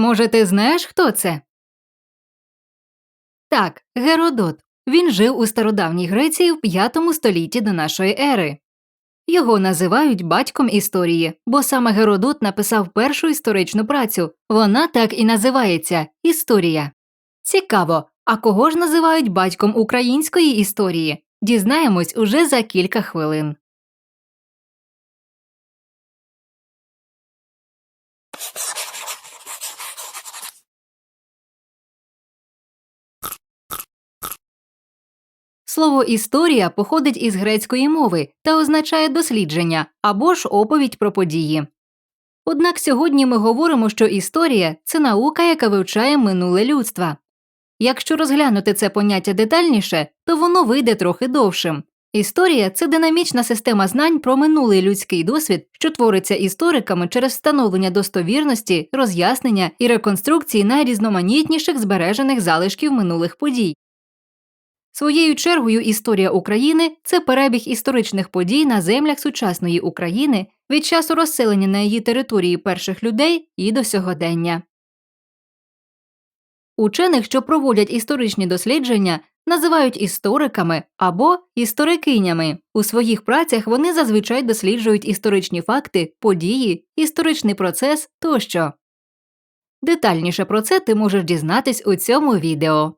Може, ти знаєш, хто це? Так, Геродот. Він жив у стародавній Греції в 5 столітті до нашої ери. Його називають батьком історії, бо саме Геродот написав першу історичну працю. Вона так і називається Історія. Цікаво, а кого ж називають батьком української історії? Дізнаємось уже за кілька хвилин. Слово історія походить із грецької мови та означає дослідження або ж оповідь про події. Однак сьогодні ми говоримо, що історія це наука, яка вивчає минуле людства. Якщо розглянути це поняття детальніше, то воно вийде трохи довшим. Історія це динамічна система знань про минулий людський досвід, що твориться істориками через встановлення достовірності, роз'яснення і реконструкції найрізноманітніших збережених залишків минулих подій. Своєю чергою історія України це перебіг історичних подій на землях сучасної України від часу розселення на її території перших людей і до сьогодення. Учених, що проводять історичні дослідження, називають істориками або історикинями. У своїх працях вони зазвичай досліджують історичні факти, події, історичний процес тощо. Детальніше про це ти можеш дізнатись у цьому відео.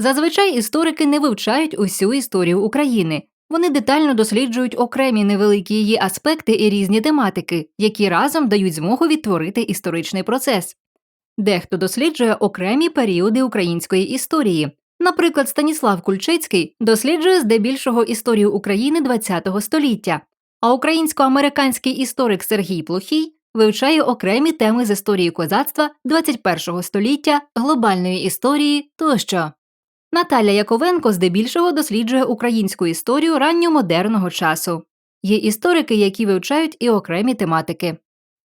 Зазвичай історики не вивчають усю історію України. Вони детально досліджують окремі невеликі її аспекти і різні тематики, які разом дають змогу відтворити історичний процес. Дехто досліджує окремі періоди української історії. Наприклад, Станіслав Кульчицький досліджує здебільшого історію України ХХ століття, а українсько-американський історик Сергій Плохій вивчає окремі теми з історії козацтва ХХ століття, глобальної історії тощо. Наталя Яковенко здебільшого досліджує українську історію ранньомодерного часу. Є історики, які вивчають і окремі тематики.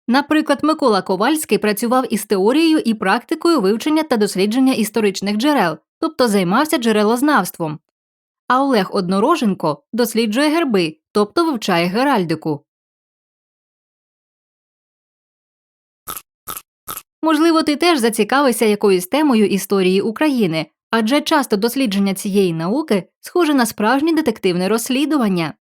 Наприклад, Микола Ковальський працював із теорією і практикою вивчення та дослідження історичних джерел, тобто займався джерелознавством. А Олег Однороженко досліджує герби, тобто вивчає геральдику. Можливо, ти теж зацікавишся якоюсь темою історії України, адже часто дослідження цієї науки схоже на справжнє детективне розслідування.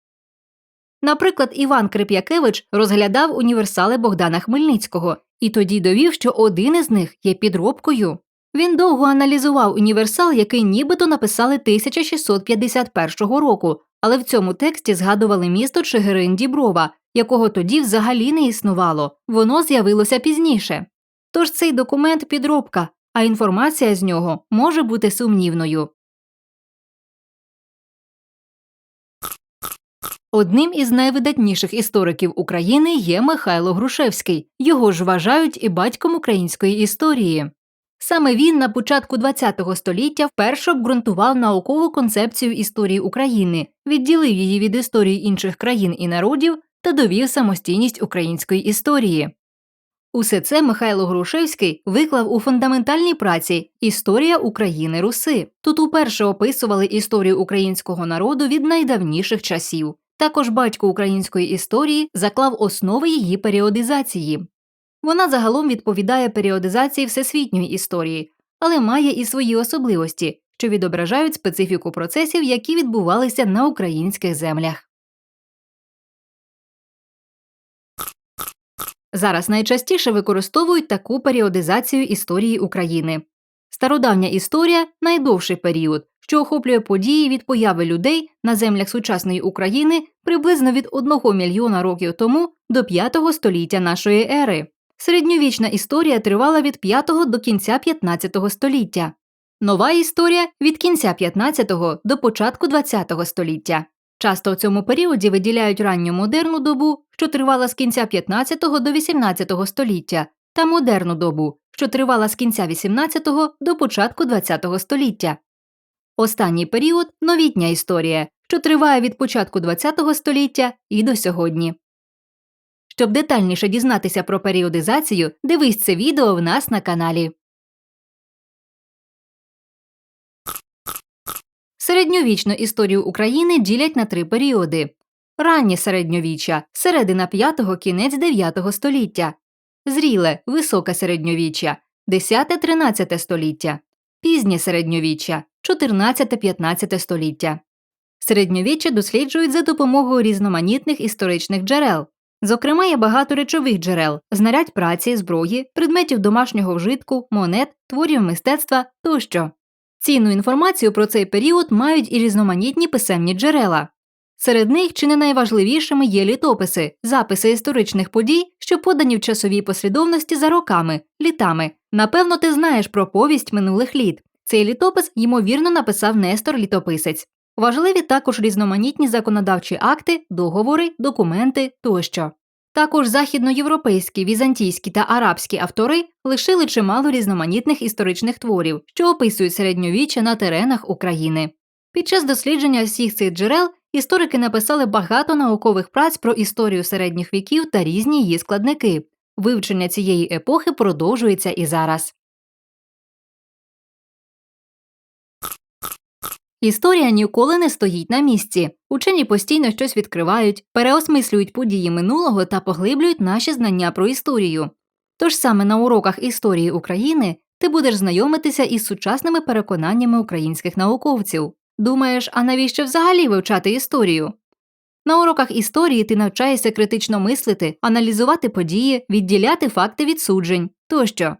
Наприклад, Іван Крип'якевич розглядав універсали Богдана Хмельницького і тоді довів, що один із них є підробкою. Він довго аналізував універсал, який нібито написали 1651 року, але в цьому тексті згадували місто Чигирин Діброва, якого тоді взагалі не існувало, воно з'явилося пізніше. Тож цей документ підробка, а інформація з нього може бути сумнівною. Одним із найвидатніших істориків України є Михайло Грушевський. Його ж вважають і батьком української історії. Саме він на початку ХХ століття вперше обґрунтував наукову концепцію історії України, відділив її від історії інших країн і народів та довів самостійність української історії. Усе це Михайло Грушевський виклав у фундаментальній праці Історія України Руси. Тут уперше описували історію українського народу від найдавніших часів. Також батько української історії заклав основи її періодизації. Вона загалом відповідає періодизації всесвітньої історії, але має і свої особливості, що відображають специфіку процесів, які відбувалися на українських землях. Зараз найчастіше використовують таку періодизацію історії України. Стародавня історія найдовший період, що охоплює події від появи людей на землях сучасної України приблизно від 1 мільйона років тому до 5 століття нашої ери. Середньовічна історія тривала від 5 до кінця 15 століття. Нова історія від кінця 15 до початку 20 століття. Часто в цьому періоді виділяють ранню модерну добу, що тривала з кінця 15 до 18 століття, та модерну добу, що тривала з кінця 18 до початку 20 століття. Останній період новітня історія, що триває від початку 20 століття і до сьогодні. Щоб детальніше дізнатися про періодизацію, дивись це відео в нас на каналі. Середньовічну історію України ділять на три періоди. раннє середньовіччя, середина 5 кінець 9 століття, зріле, високе середньовіччя, 10-13 століття, пізнє середньовіччя, 14-15 століття. Середньовіччя досліджують за допомогою різноманітних історичних джерел. Зокрема, є багато речових джерел, знарядь праці, зброї, предметів домашнього вжитку, монет, творів мистецтва тощо. Цінну інформацію про цей період мають і різноманітні писемні джерела. Серед них чи не найважливішими є літописи, записи історичних подій, що подані в часовій послідовності за роками, літами. Напевно, ти знаєш про повість минулих літ. Цей літопис, ймовірно, написав Нестор Літописець. Важливі також різноманітні законодавчі акти, договори, документи тощо. Також західноєвропейські, візантійські та арабські автори лишили чимало різноманітних історичних творів, що описують середньовіччя на теренах України. Під час дослідження всіх цих джерел історики написали багато наукових праць про історію середніх віків та різні її складники. Вивчення цієї епохи продовжується і зараз. Історія ніколи не стоїть на місці. Учені постійно щось відкривають, переосмислюють події минулого та поглиблюють наші знання про історію. Тож саме на уроках історії України ти будеш знайомитися із сучасними переконаннями українських науковців. Думаєш, а навіщо взагалі вивчати історію? На уроках історії ти навчаєшся критично мислити, аналізувати події, відділяти факти від суджень тощо.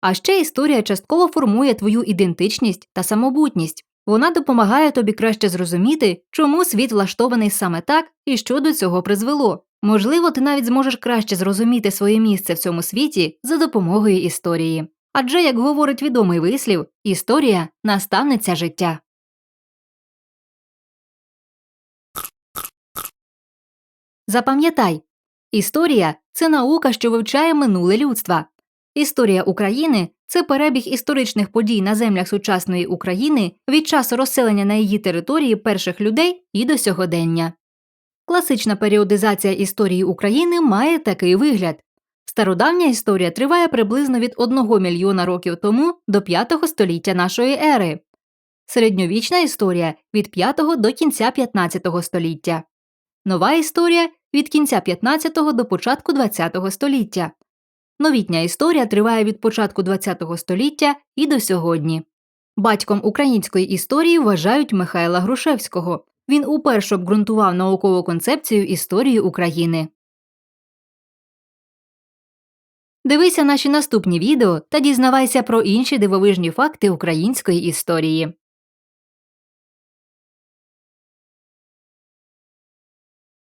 А ще історія частково формує твою ідентичність та самобутність. Вона допомагає тобі краще зрозуміти, чому світ влаштований саме так і що до цього призвело. Можливо, ти навіть зможеш краще зрозуміти своє місце в цьому світі за допомогою історії. Адже, як говорить відомий вислів, історія наставниця життя. Запам'ятай, історія це наука, що вивчає минуле людства. Історія України це перебіг історичних подій на землях сучасної України від часу розселення на її території перших людей і до сьогодення. Класична періодизація історії України має такий вигляд. Стародавня історія триває приблизно від 1 мільйона років тому до 5 століття нашої ери, середньовічна історія від 5 до кінця 15 століття, нова історія від кінця 15 до початку 20 століття. Новітня історія триває від початку ХХ століття і до сьогодні. Батьком української історії вважають Михайла Грушевського. Він уперше обґрунтував наукову концепцію історії України. Дивися наші наступні відео та дізнавайся про інші дивовижні факти української історії.